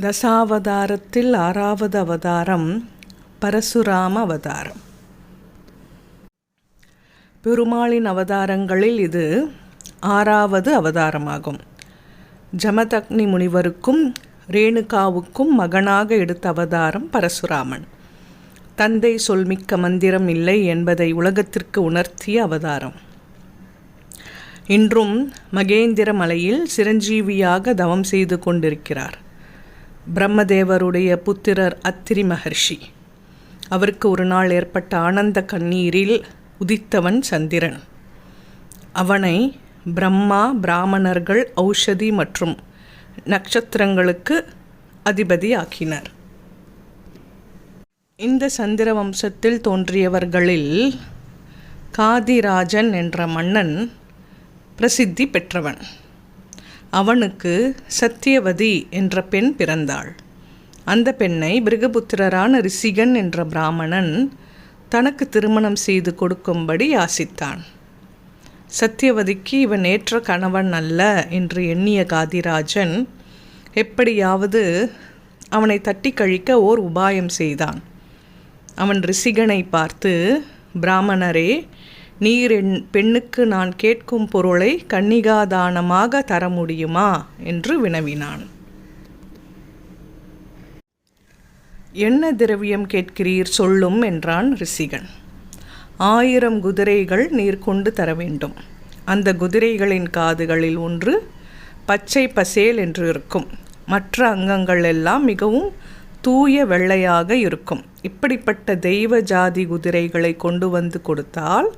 தசாவதாரத்தில் ஆறாவது அவதாரம் பரசுராம அவதாரம். பெருமாளின் அவதாரங்களில் இது ஆறாவது அவதாரமாகும். ஜமதக்னி முனிவருக்கும் ரேணுகாவுக்கும் மகனாக எடுத்த அவதாரம் பரசுராமன். தந்தை சொல்மிக்க மந்திரம் இல்லை என்பதை உலகத்திற்கு உணர்த்திய அவதாரம். இன்றும் மகேந்திர மலையில் சிரஞ்சீவியாக தவம் செய்து கொண்டிருக்கிறார். பிரம்மதேவருடைய புத்திரர் அத்திரி மகர்ஷி. அவருக்கு ஒரு நாள் ஏற்பட்ட ஆனந்த கண்ணீரில் உதித்தவன் சந்திரன். அவனை பிரம்மா பிராமணர்கள் ஔஷதி மற்றும் நட்சத்திரங்களுக்கு அதிபதியாக்கினர் இந்த சந்திர வம்சத்தில் தோன்றியவர்களில் காதிராஜன் என்ற மன்னன் பிரசித்தி பெற்றவன். அவனுக்கு சத்தியவதி என்ற பெண் பிறந்தாள். அந்த பெண்ணை பிருகபுத்திரரான ரிசிகன் என்ற பிராமணன் தனக்கு திருமணம் செய்து கொடுக்கும்படி யாசித்தான். சத்தியவதிக்கு இவன் ஏற்ற கணவன் அல்ல என்று எண்ணிய காதிராஜன் எப்படியாவது அவனை தட்டி கழிக்க ஓர் உபாயம் செய்தான். அவன் ரிசிகனை பார்த்து பிராமணரே நீர் என் பெண்ணுக்கு நான் கேட்கும் பொருளை கன்னிகாதானமாக தர முடியுமா? என்று வினவினான். என்ன திரவியம் கேட்கிறீர்? சொல்லும் என்றான் ரிசிகன் ஆயிரம் குதிரைகள் நீர் கொண்டு தர வேண்டும். அந்த குதிரைகளின் காதுகளில் ஒன்று பச்சை பசேல் என்று இருக்கும். மற்ற அங்கங்கள் எல்லாம் மிகவும் தூய வெள்ளையாக இருக்கும். இப்படிப்பட்ட தெய்வ ஜாதி குதிரைகளை கொண்டு வந்து கொடுத்தால்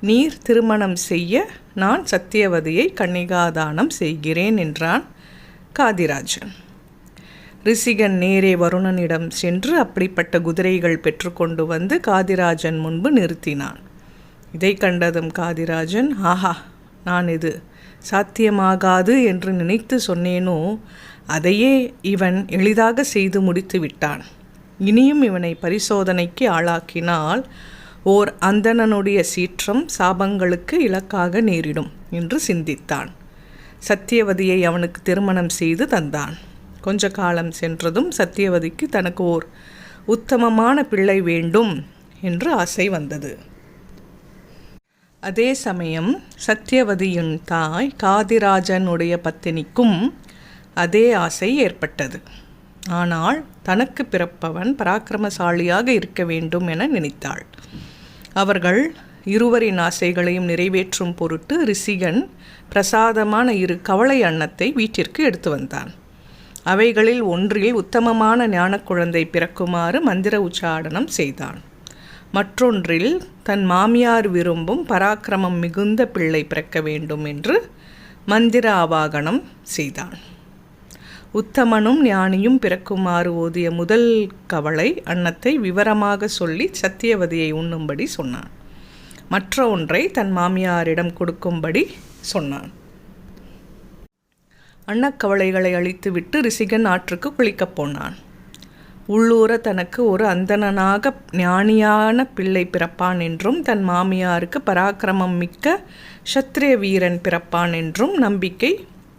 நீர் திருமணம் செய்ய நான் சத்தியவதியை கன்னிகாதானம் செய்கிறேன் என்றான் காதிராஜன். ரிசிகன் நேரே வருணனிடம் சென்று அப்படிப்பட்ட குதிரைகள் பெற்றுக்கொண்டு வந்து காதிராஜன் முன்பு நிறுத்தினான். இதை கண்டதும் காதிராஜன் ஆஹா நான் இது சாத்தியமாகாது என்று நினைத்து சொன்னேனோ அதையே இவன் எளிதாக செய்து முடித்து விட்டான். இனியும் இவனை பரிசோதனைக்கு ஆளாக்கினால் ஓர் அந்தணனுடைய சீற்றம் சாபங்களுக்கு இலக்காக நேரிடும் என்று சிந்தித்தான். சத்தியவதியை அவனுக்கு திருமணம் செய்து தந்தான். கொஞ்ச காலம் சென்றதும் சத்தியவதிக்கு தனக்கு ஓர் உத்தமமான பிள்ளை வேண்டும் என்று ஆசை வந்தது. அதே சமயம் சத்தியவதியின் தாய் காதிராஜனுடைய பத்தினிக்கும் அதே ஆசை ஏற்பட்டது. ஆனால் தனக்கு பிறப்பவன் பராக்கிரமசாலியாக இருக்க வேண்டும் என நினைத்தாள். அவர்கள் இருவரின் ஆசைகளையும் நிறைவேற்றும் பொருட்டு ரிசிகன் பிரசாதமான இரு கவளை அன்னத்தை வீட்டிற்கு எடுத்து வந்தான். அவைகளில் ஒன்றில் உத்தமமான ஞான குழந்தை பிறக்குமாறு மந்திர உச்சாடனம் செய்தான். மற்றொன்றில் தன் மாமியார் விரும்பும் பராக்கிரமம் மிகுந்த பிள்ளை பிறக்க வேண்டும் என்று மந்திர ஆவாகனம் செய்தான். உத்தமனும் ஞானியும் பிறக்குமாறு ஓதிய முதல் கவலை அன்னத்தை விவரமாக சொல்லி சத்தியவதியை உண்ணும்படி சொன்னான். மற்ற ஒன்றை தன் மாமியாரிடம் கொடுக்கும்படி சொன்னான். அன்னக்கவளைகளை அழித்துவிட்டு ரிசிகன் ஆற்றுக்கு குளிக்கப் போனான். உள்ளூர தனக்கு ஒரு அந்தணனாக ஞானியான பிள்ளை பிறப்பான் என்றும் தன் மாமியாருக்கு பராக்கிரமம் மிக்க சத்திரிய வீரன் பிறப்பான் என்றும் நம்பிக்கை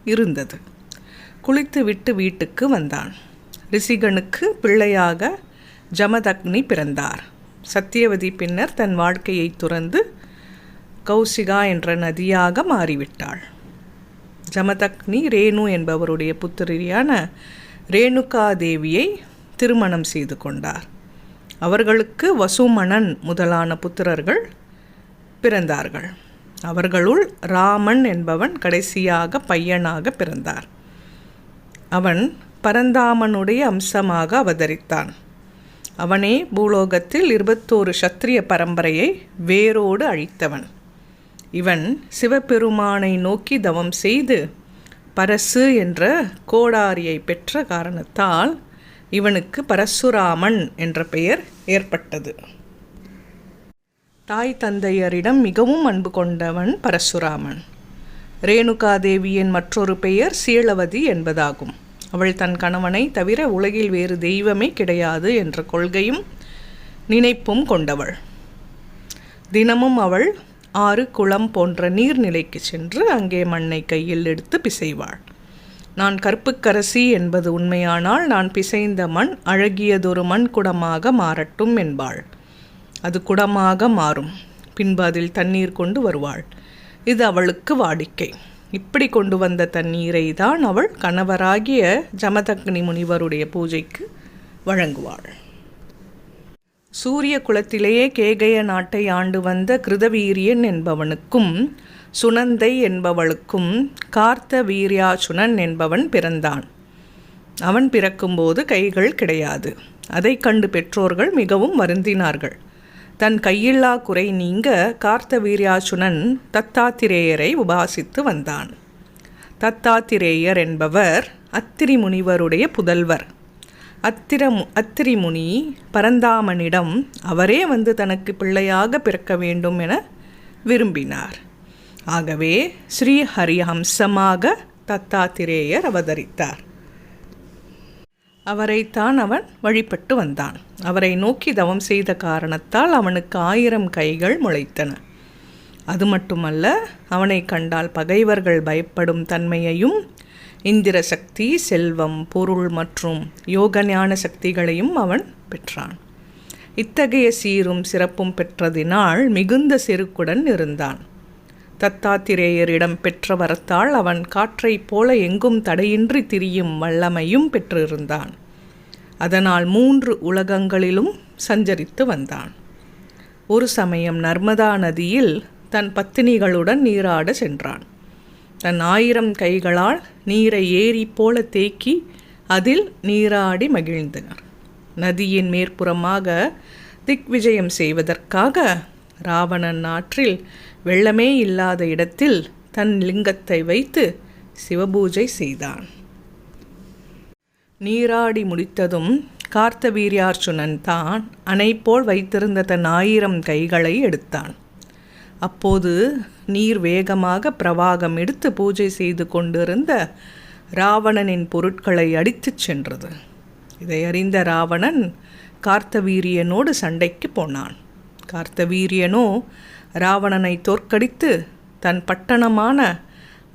இருந்தது. குளித்துவிட்டு வீட்டுக்கு வந்தான். ரிசிகனுக்கு பிள்ளையாக ஜமதக்னி பிறந்தார். சத்தியவதி பின்னர் தன் வாழ்க்கையை துறந்து கௌசிகா என்ற நதியாக மாறிவிட்டாள். ஜமதக்னி ரேணு என்பவருடைய புத்திரியான ரேணுகா தேவியை திருமணம் செய்து கொண்டார். அவர்களுக்கு வசுமணன் முதலான புத்திரர்கள் பிறந்தார்கள். அவர்களுள் ராமன் என்பவன் கடைசியாக பையனாக பிறந்தார். அவன் பரந்தாமனுடைய அம்சமாக அவதரித்தான். அவனே பூலோகத்தில் இருபத்தோரு சத்திரிய பரம்பரையை வேரோடு அழித்தவன். இவன் சிவபெருமானை நோக்கி தவம் செய்து பரசு என்ற கோடாரியை பெற்ற காரணத்தால் இவனுக்கு பரசுராமன் என்ற பெயர் ஏற்பட்டது. தாய் தந்தையரிடம் மிகவும் அன்பு கொண்டவன் பரசுராமன். ரேணுகாதேவியின் மற்றொரு பெயர் சீளவதி என்பதாகும். அவள் தன் கணவனை தவிர உலகில் வேறு தெய்வமே கிடையாது என்ற கொள்கையும் நினைப்பும் கொண்டவள். தினமும் அவள் ஆறு குளம் போன்ற நீர்நிலைக்கு சென்று அங்கே மண்ணை கையில் எடுத்து பிசைவாள். நான் கற்புக்கரசி என்பது உண்மையானால் நான் பிசைந்த மண் அழகியதொரு மண் குடமாக மாறட்டும் என்பாள். அது குடமாக மாறும். பின்பு அதில் தண்ணீர் கொண்டு வருவாள். இது அவளுக்கு வாடிக்கை. இப்படி கொண்டு வந்த தண்ணீரை தான் அவள் கணவராகிய ஜமதக்னி முனிவருடைய பூஜைக்கு வழங்குவாள். சூரிய குலத்திலேயே கேகய நாட்டை ஆண்டு வந்த கிருதவீரியன் என்பவனுக்கும் சுனந்தை என்பவளுக்கும் கார்த்த வீரியாசுனன் என்பவன் பிறந்தான். அவன் பிறக்கும்போது கைகள் கிடையாது. அதை கண்டு பெற்றோர்கள் மிகவும் வருந்தினார்கள். தன் கையில்லா குறை நீங்க கார்த்த வீரியாசுனன் தத்தாத்திரேயரை உபாசித்து வந்தான். தத்தாத்திரேயர் என்பவர் அத்திரி முனிவருடைய புதல்வர். அத்திர அத்திரி முனி பரந்தாமனிடம் அவரே வந்து தனக்கு பிள்ளையாக பிறக்க வேண்டும் என விரும்பினார். ஆகவே ஸ்ரீ ஹரிஹம்சமாக தத்தாத்திரேயர் அவதரித்தார். அவரைத்தான் அவன் வழிபட்டு வந்தான். அவரை நோக்கி தவம் செய்த காரணத்தால் அவனுக்கு ஆயிரம் கைகள் முளைத்தன. அது மட்டுமல்ல அவனை கண்டால் பகைவர்கள் பயப்படும் தன்மையையும் இந்திர சக்தி செல்வம் பொருள் மற்றும் யோகஞான சக்திகளையும் அவன் பெற்றான். இத்தகைய சீரும் சிறப்பும் பெற்றதினால் மிகுந்த செருக்குடன் இருந்தான். தத்தாத்திரேயரிடம் பெற்ற வரத்தால் அவன் காற்றைப் போல எங்கும் தடையின்றி திரியும் வல்லமையும் பெற்றிருந்தான். அதனால் மூன்று உலகங்களிலும் சஞ்சரித்து வந்தான். ஒரு சமயம் நர்மதா நதியில் தன் பத்தினிகளுடன் நீராட சென்றான். தன் ஆயிரம் கைகளால் நீரை ஏரி போல தேக்கி அதில் நீராடி மகிழ்ந்தனர். நதியின் மேற்புறமாக திக்விஜயம் செய்வதற்காக ராவணன் ஆற்றில் வெள்ளமே இல்லாத இடத்தில் தன் லிங்கத்தை வைத்து சிவபூஜை செய்தான். நீராடி முடித்ததும் கார்த்தவீரியார்ச்சுனன் தான் அணைப்போல் வைத்திருந்த தன் ஆயிரம் கைகளை எடுத்தான். அப்போது நீர் வேகமாக பிரவாகம் எடுத்து பூஜை செய்து கொண்டிருந்த ராவணனின் பொருட்களை அடித்துச் சென்றது. இதை அறிந்த ராவணன் கார்த்தவீரியனோடு சண்டைக்கு போனான். கார்த்தவீரியனோ ராவணனை தோற்கடித்து தன் பட்டணமான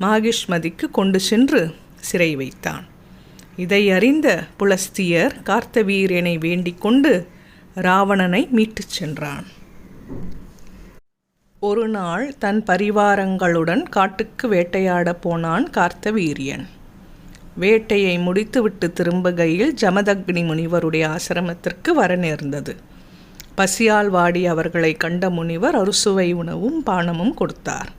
மாகிஷ்மதிக்கு கொண்டு சென்று சிறை வைத்தான். இதை அறிந்த புலஸ்தியர் கார்த்தவீரியனை வேண்டிக் கொண்டு ராவணனை மீட்டுச் சென்றான். ஒரு நாள் தன் பரிவாரங்களுடன் காட்டுக்கு வேட்டையாட போனான் கார்த்தவீரியன். வேட்டையை முடித்துவிட்டு திரும்புகையில் ஜமதக்னி முனிவருடைய ஆசிரமத்திற்கு வர நேர்ந்தது. பசியால் வாடி அவர்களை கண்ட முனிவர் அறுசுவை உணவும் பானமும் கொடுத்தார்.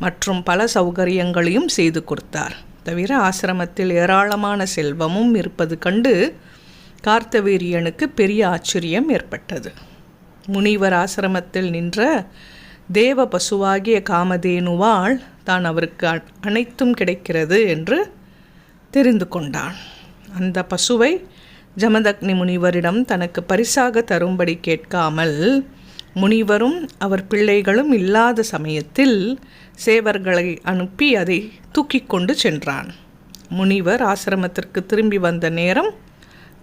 மற்றும் பல சௌகரியங்களையும் செய்து கொடுத்தார். தவிர ஆசிரமத்தில் ஏராளமான செல்வமும் இருப்பது கண்டு கார்த்தவீரியனுக்கு பெரிய ஆச்சரியம் ஏற்பட்டது. முனிவர் ஆசிரமத்தில் நின்ற தேவ பசுவாகிய காமதேனுவால் தான் அவருக்கு அனைத்தும் கிடைக்கிறது என்று தெரிந்து கொண்டான். அந்த பசுவை ஜமதக்னி முனிவரிடம் தனக்கு பரிசாக தரும்படி கேட்காமல் முனிவரும் அவர் பிள்ளைகளும் இல்லாத சமயத்தில் சேவர்களை அனுப்பி அதை தூக்கி கொண்டு சென்றான். முனிவர் ஆசிரமத்திற்கு திரும்பி வந்த நேரம்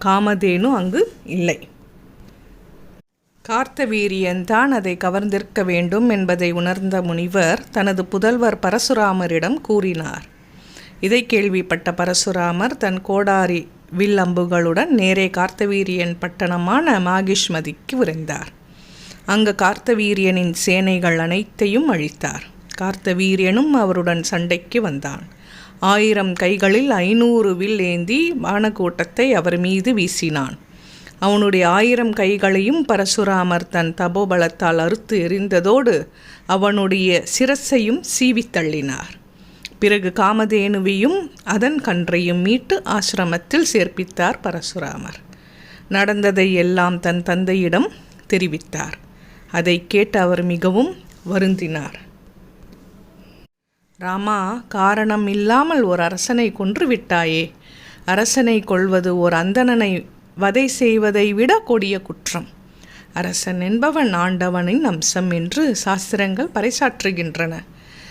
காமதேனு அங்கு இல்லை. கார்த்தவீரியன் தான் அதை கவர்ந்திருக்க வேண்டும் என்பதை உணர்ந்த முனிவர் தனது புதல்வர் பரசுராமரிடம் கூறினார். இதை கேள்விப்பட்ட பரசுராமர் தன் கோடாரி வில் அம்புகளுடன் நேரே கார்த்தவீரியன் பட்டணமான மாகிஷ்மதிக்கு விரைந்தார். அங்கு கார்த்தவீரியனின் சேனைகள் அனைத்தையும் அழித்தார். கார்த்தவீரியனும் அவருடன் சண்டைக்கு வந்தான். ஆயிரம் கைகளில் ஐநூறு வில் ஏந்தி வானக்கூட்டத்தை அவர் மீது வீசினான். அவனுடைய ஆயிரம் கைகளையும் பரசுராமர் தன் தபோபலத்தால் அறுத்து எறிந்ததோடு அவனுடைய சிரசையும் சீவித்தள்ளினார் பிறகு காமதேனுவையும் அதன் கன்றையும் மீட்டு ஆசிரமத்தில் சேர்ப்பித்தார் பரசுராமர். நடந்ததை எல்லாம் தன் தந்தையிடம் தெரிவித்தார். அதை கேட்டு அவர் மிகவும் வருந்தினார். ராமா காரணம் இல்லாமல் ஒரு அரசனை கொன்று விட்டாயே. அரசனை கொள்வது ஓர் அந்தணனை வதை செய்வதை விட கொடிய குற்றம். அரசன் என்பவன் ஆண்டவனின் அம்சம் என்று சாஸ்திரங்கள் பறைசாற்றுகின்றன.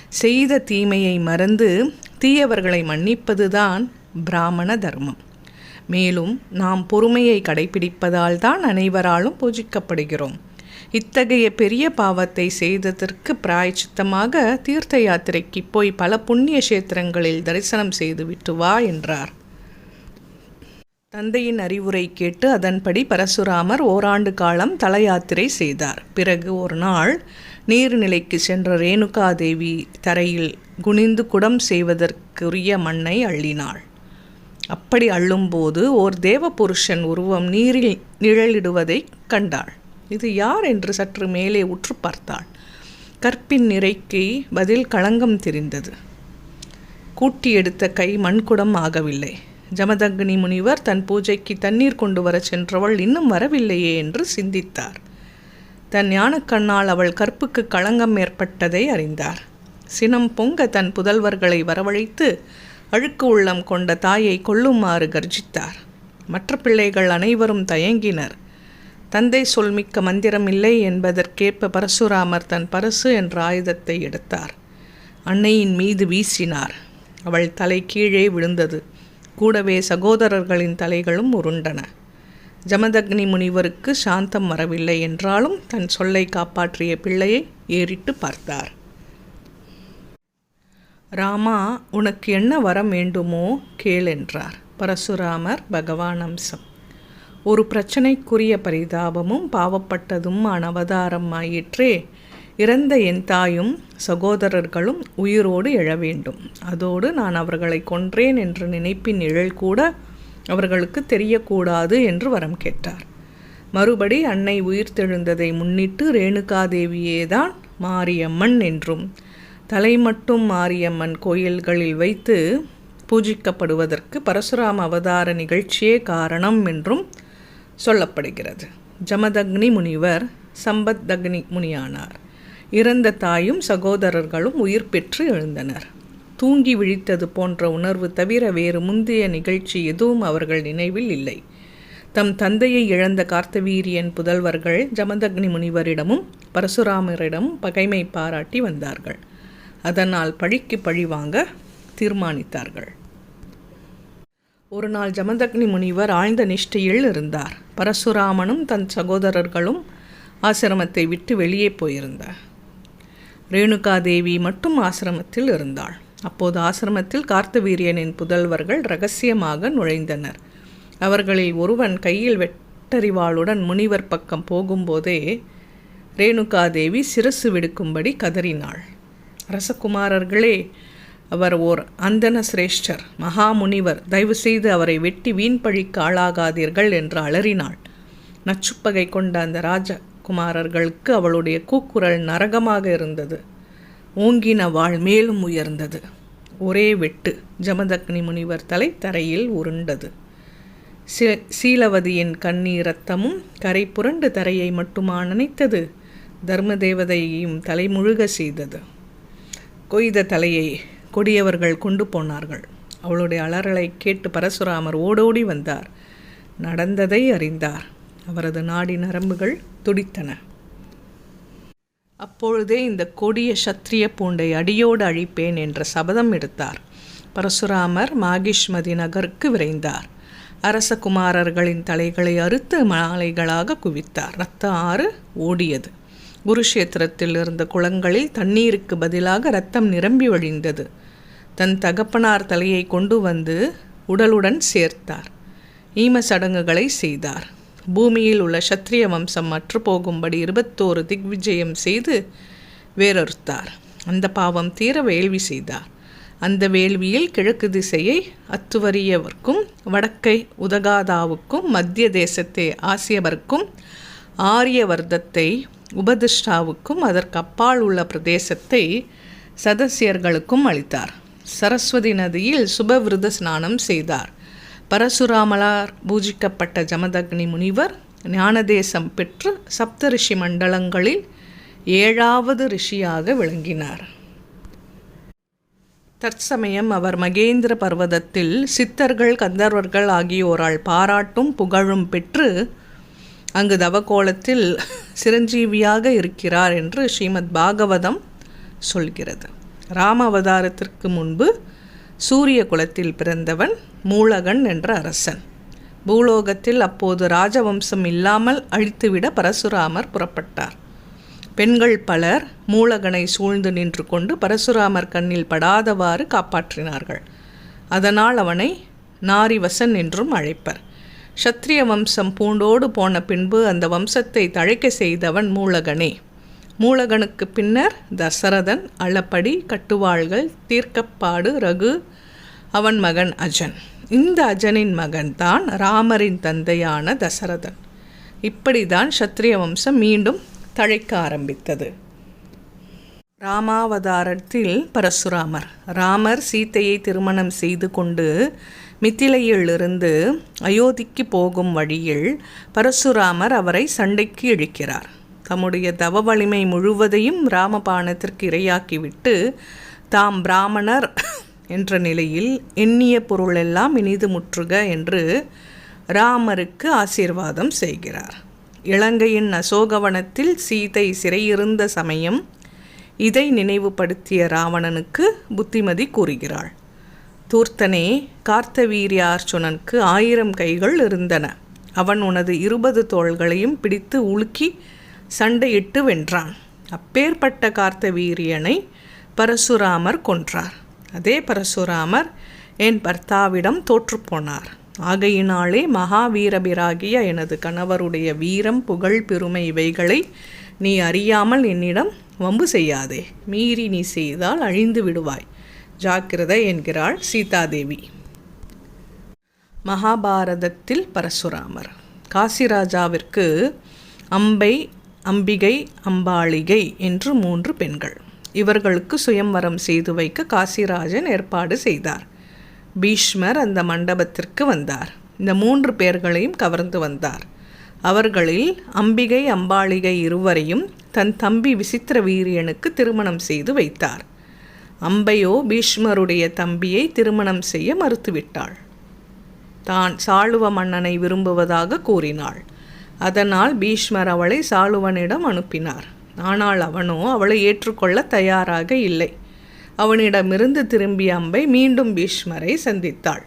செய்த தீமையை மறந்து தீயவர்களை மன்னிப்பதுதான் பிராமண தர்மம். மேலும் நாம் பொறுமையை கடைபிடிப்பதால் தான் அனைவராலும் பூஜிக்கப்படுகிறோம். இத்தகைய பெரிய பாவத்தை செய்ததற்கு பிராயச்சித்தமாக தீர்த்த யாத்திரைக்கு போய் பல புண்ணிய கஷேத்திரங்களில் தரிசனம் செய்து விட்டு வா என்றார். தந்தையின் அறிவுரை கேட்டு அதன்படி பரசுராமர் ஓராண்டு காலம் தல யாத்திரை செய்தார். பிறகு ஒரு நாள் நீர்நிலைக்கு சென்ற ரேணுகாதேவி தரையில் குனிந்து குடம் செய்வதற்குரிய மண்ணை அள்ளினாள். அப்படி அள்ளும்போது ஓர் தேவபுருஷன் உருவம் நீரில் நிழலிடுவதைக் கண்டாள். இது யார் என்று சற்று மேலே உற்று பார்த்தாள். கற்பின் நிறைக்கு பதில் களங்கம் தெரிந்தது. கூட்டி எடுத்த கை மண்குடம் ஆகவில்லை. ஜமதக்னி முனிவர் தன் பூஜைக்கு தண்ணீர் கொண்டு வரச் சென்றவள் இன்னும் வரவில்லையே என்று சிந்தித்தார். தன் ஞானக்கண்ணால் அவள் கற்புக்கு களங்கம் ஏற்பட்டதை அறிந்தார். சினம் பொங்க தன் புதல்வர்களை வரவழைத்து அழுக்கு உள்ளம் கொண்ட தாயை கொல்லுமாறு கர்ஜித்தார். மற்ற பிள்ளைகள் அனைவரும் தயங்கினர். தந்தை சொல்மிக்க மந்திரம் இல்லை என்பதற்கேற்ப பரசுராமர் தன் பரசு என்ற ஆயுதத்தை எடுத்தார். அன்னையின் மீது வீசினார். அவள் தலை கீழே விழுந்தது. கூடவே சகோதரர்களின் தலைகளும் உருண்டன. ஜமதக்னி முனிவருக்கு சாந்தம் வரவில்லை என்றாலும் தன் சொல்லை காப்பாற்றிய பிள்ளையை ஏறிட்டு பார்த்தார். ராமா உனக்கு என்ன வரம் வேண்டுமோ கேள் என்றார். பரசுராமர் பகவான் அம்சம். ஒரு பிரச்சனைக்குரிய பரிதாபமும் பாவப்பட்டதும் அவதாரம் ஆயிற்றே இறந்த என் தாயும் சகோதரர்களும் உயிரோடு எழ வேண்டும். அதோடு நான் அவர்களை கொன்றேன் என்ற நினைப்பின் நிழல் கூட அவர்களுக்கு தெரியக்கூடாது என்று வரம் கேட்டார். மறுபடி அன்னை உயிர்த்தெழுந்ததை முன்னிட்டு ரேணுகாதேவியேதான் மாரியம்மன் என்றும் தலை மட்டும் மாரியம்மன் கோயில்களில் வைத்து பூஜிக்கப்படுவதற்கு பரசுராம அவதார நிகழ்ச்சியே காரணம் என்றும் சொல்லப்படுகிறது. ஜமதக்னி முனிவர் சம்பத்தக்னி முனியானார். இறந்த தாயும் சகோதரர்களும் உயிர் பெற்று எழுந்தனர். தூங்கி விழித்தது போன்ற உணர்வு தவிர வேறு முந்தைய நிகழ்ச்சி எதுவும் அவர்கள் நினைவில் இல்லை. தம் தந்தையை இழந்த கார்த்தவீரியன் புதல்வர்கள் ஜமதக்னி முனிவரிடமும் பரசுராமரிடம் பகைமை பாராட்டி வந்தார்கள். அதனால் பழிக்கு பழி வாங்க தீர்மானித்தார்கள். ஒரு நாள் ஜமதக்னி முனிவர் ஆழ்ந்த நிஷ்டையில் இருந்தார். பரசுராமனும் தன் சகோதரர்களும் ஆசிரமத்தை விட்டு வெளியே போயிருந்தார். ரேணுகாதேவி மட்டும் ஆசிரமத்தில் இருந்தாள். அப்போது ஆசிரமத்தில் கார்த்தவீரியனின் புதல்வர்கள் ரகசியமாக நுழைந்தனர். அவர்களில் ஒருவன் கையில் வெட்டறிவாளுடன் முனிவர் பக்கம் போகும்போதே ரேணுகாதேவி சிரசு விடுக்கும்படி கதறினாள். அரசகுமாரர்களே அவர் ஓர் அந்தன சிரேஷ்டர் மகாமுனிவர் தயவு செய்து அவரை வெட்டி வீண்பழிக்கு ஆளாகாதீர்கள் என்று அலறினாள். நச்சுப்பகை கொண்ட அந்த ராஜகுமாரர்களுக்கு அவளுடைய கூக்குரல் நரகமாக இருந்தது. ஓங்கின வாழ் மேலும் உயர்ந்தது. ஒரே வெட்டு ஜமதக்னி முனிவர் தலை தரையில் உருண்டது சீலவதியின் கண்ணீர் ரத்தமும் கரை புரண்டு தரையை மட்டுமா நினைத்தது? தர்ம தேவதையையும் தலைமுழுக செய்தது. கொய்த தலையை கொடியவர்கள் கொண்டு போனார்கள். அவளுடைய அலறலை கேட்டு பரசுராமர் ஓடோடி வந்தார். நடந்ததை அறிந்தார். அவரது நாடி நரம்புகள் துடித்தன. அப்பொழுதே இந்த கொடிய சத்திரிய பூண்டை அடியோடு அழிப்பேன் என்ற சபதம் எடுத்தார். பரசுராமர் மாகிஷ்மதி நகருக்கு விரைந்தார். அரச குமாரர்களின் தலைகளை அறுத்து மாலைகளாக குவித்தார். இரத்த ஆறு ஓடியது. குருஷேத்திரத்தில் இருந்த குளங்களில் தண்ணீருக்கு பதிலாக ரத்தம் நிரம்பி வழிந்தது. தன் தகப்பனார் தலையை கொண்டு வந்து உடலுடன் சேர்த்தார். ஈம சடங்குகளை செய்தார். பூமியில் உள்ள சத்திரிய வம்சம் மற்று போகும்படி இருபத்தோரு திக்விஜயம் செய்து வேறறுத்தார். அந்த பாவம் தீர வேள்வி செய்தார். அந்த வேள்வியில் கிழக்கு திசையை அத்துவரியவர்க்கும் வடக்கை உதகாதாவுக்கும் மத்திய தேசத்தை ஆசியவர்க்கும் ஆரியவர்தத்தை உபதிஷ்டாவுக்கும் அதற்கு அப்பால் உள்ள பிரதேசத்தை சதசியர்களுக்கும் அளித்தார். சரஸ்வதி நதியில் சுபவிருத ஸ்நானம் செய்தார். பரசுராமலார் பூஜிக்கப்பட்ட ஜமதக்னி முனிவர் ஞானதேசம் பெற்று சப்த ரிஷி மண்டலங்களில் ஏழாவது ரிஷியாக விளங்கினார். தற்சமயம் அவர் மகேந்திர பர்வதத்தில் சித்தர்கள் கந்தர்வர்கள் ஆகியோரால் பாராட்டும் புகழும் பெற்று அங்கு தவக்கோலத்தில் சிரஞ்சீவியாக இருக்கிறார் என்று ஸ்ரீமத் பாகவதம் சொல்கிறது. ராம அவதாரத்திற்கு முன்பு சூரிய குலத்தில் பிறந்தவன் மூலகன் என்ற அரசன். பூலோகத்தில் அப்போது ராஜவம்சம் இல்லாமல் அழித்துவிட பரசுராமர் புறப்பட்டார். பெண்கள் பலர் மூலகனை சூழ்ந்து நின்று கொண்டு பரசுராமர் கண்ணில் படாதவாறு காப்பாற்றினார்கள். அதனால் அவனை நாரிவசன் என்றும் அழைப்பர். சத்திரிய வம்சம் பூண்டோடு போன பின்பு அந்த வம்சத்தை தழைக்க செய்தவன் மூலகனே. மூலகனுக்கு பின்னர் தசரதன் அளப்படி கட்டுவாள்கள் தீர்க்கப்பாடு ரகு அவன் மகன் அஜன். இந்த அஜனின் மகன்தான் ராமரின் தந்தையான தசரதன். இப்படிதான் சத்திரிய வம்சம் மீண்டும் தழைக்க ஆரம்பித்தது. ராமாவதாரத்தில் பரசுராமர் ராமர் சீத்தையை திருமணம் செய்து கொண்டு மித்திலையிலிருந்து அயோத்திக்கு போகும் வழியில் பரசுராமர் அவரை சண்டைக்கு இழுக்கிறார். தம்முடைய தவ வலிமை முழுவதையும் ராமபானத்திற்கு இரையாக்கிவிட்டு தாம் பிராமணர் என்ற நிலையில் எண்ணிய பொருளெல்லாம் இனிது முற்றுக என்று ராமருக்கு ஆசீர்வாதம் செய்கிறார். இலங்கையின் அசோகவனத்தில் சீதை சிறையிருந்த சமயம் இதை நினைவுபடுத்திய ராவணனுக்கு புத்திமதி கூறுகிறாள். தூர்த்தனே கார்த்தவீரியார்ச்சுனனுக்கு ஆயிரம் கைகள் இருந்தன. அவன் உனது இருபது தோள்களையும் பிடித்து உலுக்கி சண்டையிட்டு வென்றான். அப்பேற்பட்ட கார்த்தவீரியனை பரசுராமர் கொன்றார். அதே பரசுராமர் என் பர்த்தாவிடம் தோற்றுப்போனார். ஆகையினாலே மகாவீரபிராகிய எனது கணவருடைய வீரம் புகழ் பெருமை இவைகளை நீ அறியாமல் என்னிடம் வம்பு செய்யாதே. மீறி நீ செய்தால் அழிந்து விடுவாய். ஜாக்கிரதை என்கிறாள் சீதாதேவி. மகாபாரதத்தில் பரசுராமர். காசிராஜாவிற்கு அம்பை அம்பிகை அம்பாளிகை என்று மூன்று பெண்கள். இவர்களுக்கு சுயம்வரம் செய்து வைக்க காசிராஜன் ஏற்பாடு செய்தார். பீஷ்மர் அந்த மண்டபத்திற்கு வந்தார். இந்த மூன்று பேர்களையும் கவர்ந்து வந்தார். அவர்களில் அம்பிகை அம்பாளிகை இருவரையும் தன் தம்பி விசித்திர வீரியனுக்கு திருமணம் செய்து வைத்தார். அம்பையோ பீஷ்மருடைய தம்பியை திருமணம் செய்ய மறுத்துவிட்டாள். தான் சாளுவ மன்னனை விரும்புவதாக கூறினாள். அதனால் பீஷ்மர் அவளை சாளுவனிடம் அனுப்பினார். ஆனால் அவனோ அவளை ஏற்றுக்கொள்ள தயாராக இல்லை. அவனிடமிருந்து திரும்பிய அம்பை மீண்டும் பீஷ்மரை சந்தித்தாள்.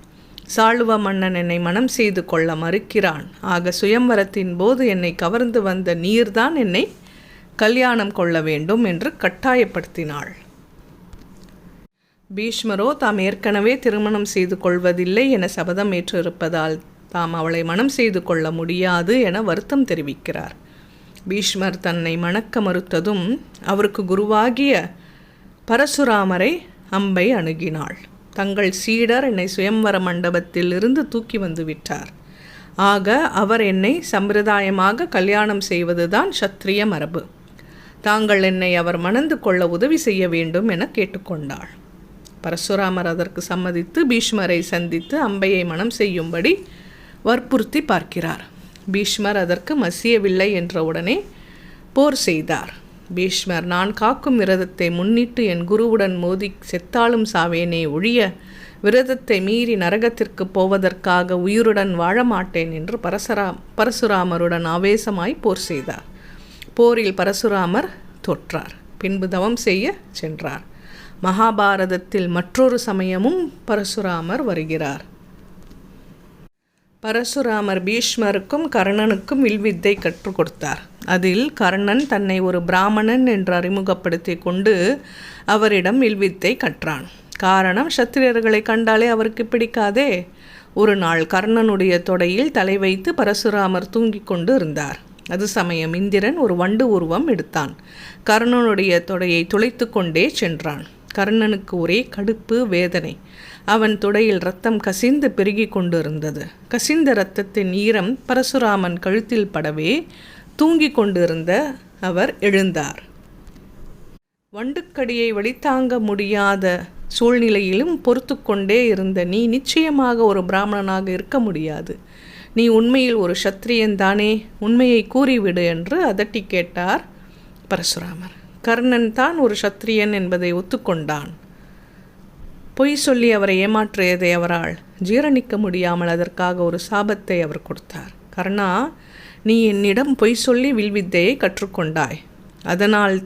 சாளுவ மன்னன் என்னை மனம் செய்து கொள்ள மறுக்கிறான். ஆக சுயம்பரத்தின் போது என்னை கவர்ந்து வந்த நீர்தான் என்னை கல்யாணம் கொள்ள வேண்டும் என்று கட்டாயப்படுத்தினாள். பீஷ்மரோ தாம் ஏற்கனவே திருமணம் செய்து கொள்வதில்லை என சபதம் ஏற்றிருப்பதால் தாம் அவளை மனம் செய்து கொள்ள முடியாது என வருத்தம் தெரிவிக்கிறார். பீஷ்மர் தன்னை மணக்க மறுத்ததும் அவருக்கு குருவாகிய பரசுராமரை அம்பை அணுகினாள். தங்கள் சீடர் என்னை சுயம்வர மண்டபத்தில் இருந்து தூக்கி வந்து விட்டார். ஆக அவர் என்னை சம்பிரதாயமாக கல்யாணம் செய்வதுதான் சத்திரிய மரபு. தாங்கள் என்னை அவர் மணந்து கொள்ள உதவி செய்ய வேண்டும் என கேட்டுக்கொண்டாள். பரசுராமர் அதற்கு சம்மதித்து பீஷ்மரை சந்தித்து அம்பையை மனம் செய்யும்படி வற்புறுத்தி பார்க்கிறார். பீஷ்மர் அதற்கு மசியவில்லை என்ற உடனே போர் செய்தார். பீஷ்மர் நான் காக்கும் விரதத்தை முன்னிட்டு என் குருவுடன் மோதி செத்தாலும் சாவேனே ஒழிய விரதத்தை மீறி நரகத்திற்கு போவதற்காக உயிருடன் வாழ மாட்டேன் என்று பரசுரா பரசுராமருடன் ஆவேசமாய் போர் செய்தார். போரில் பரசுராமர் தொற்றார். பின்பு தவம் செய்ய சென்றார். மகாபாரதத்தில் மற்றொரு சமயமும் பரசுராமர் வருகிறார். பரசுராமர் பீஷ்மருக்கும் கர்ணனுக்கும் வில்வித்தை கற்றுக் கொடுத்தார். அதில் கர்ணன் தன்னை ஒரு பிராமணன் என்று அறிமுகப்படுத்தி கொண்டு அவரிடம் வில்வித்தை கற்றான். காரணம் சத்திரியர்களை கண்டாலே அவருக்கு பிடிக்காதே. ஒரு நாள் கர்ணனுடைய தொடையில் தலை வைத்து பரசுராமர் தூங்கிக் கொண்டு இருந்தார். அது சமயம் இந்திரன் ஒரு வண்டு உருவம் எடுத்தான். கர்ணனுடைய தொடையை துளைத்து கொண்டே சென்றான். கர்ணனுக்கு ஒரே கடுப்பு வேதனை. அவன் துடையில் ரத்தம் கசிந்து பெருகி கொண்டிருந்தது. கசிந்த இரத்தத்தின் ஈரம் பரசுராமன் கழுத்தில் படவே தூங்கி கொண்டிருந்த அவர் எழுந்தார். வண்டுக்கடியை வழித்தாங்க முடியாத சூழ்நிலையிலும் பொறுத்து கொண்டே இருந்த நீ நிச்சயமாக ஒரு பிராமணனாக இருக்க முடியாது. நீ உண்மையில் ஒரு சத்திரியன் தானே உண்மையை கூறிவிடு என்று அதட்டி கேட்டார் பரசுராமர் கர்ணன் தான் ஒரு சத்திரியன் என்பதை ஒத்துக்கொண்டான். பொய் சொல்லி அவரை ஏமாற்றியதை அவரால். ஜீரணிக்க முடியாமல் அதற்காக ஒரு சாபத்தை அவர் கொடுத்தார். கர்ணா நீ என்னிடம் பொய் சொல்லி வில்வித்தையை கற்றுக்கொண்டாய். அதனால்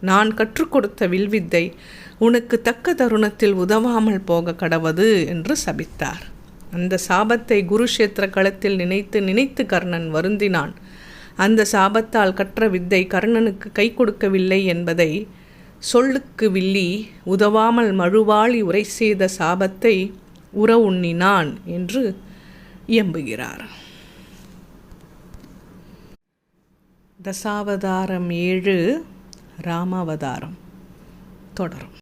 நான் கற்றுக் கொடுத்த வில்வித்தை உனக்கு தக்க தருணத்தில் உதவாமல் போக கடவது என்று சபித்தார். அந்த சாபத்தை குருஷேத்திர களத்தில் நினைத்து நினைத்து கர்ணன் வருந்தினான். அந்த சாபத்தால் கற்ற வித்தை கர்ணனுக்கு கை கொடுக்கவில்லை என்பதை சொல்லுக்கு வில்லி உதவாமல் மழுவாளி உரை செய்த சாபத்தை உற உண்ணினான் என்று இயம்புகிறார். தசாவதாரம் ஏழு ராமாவதாரம் தொடரும்.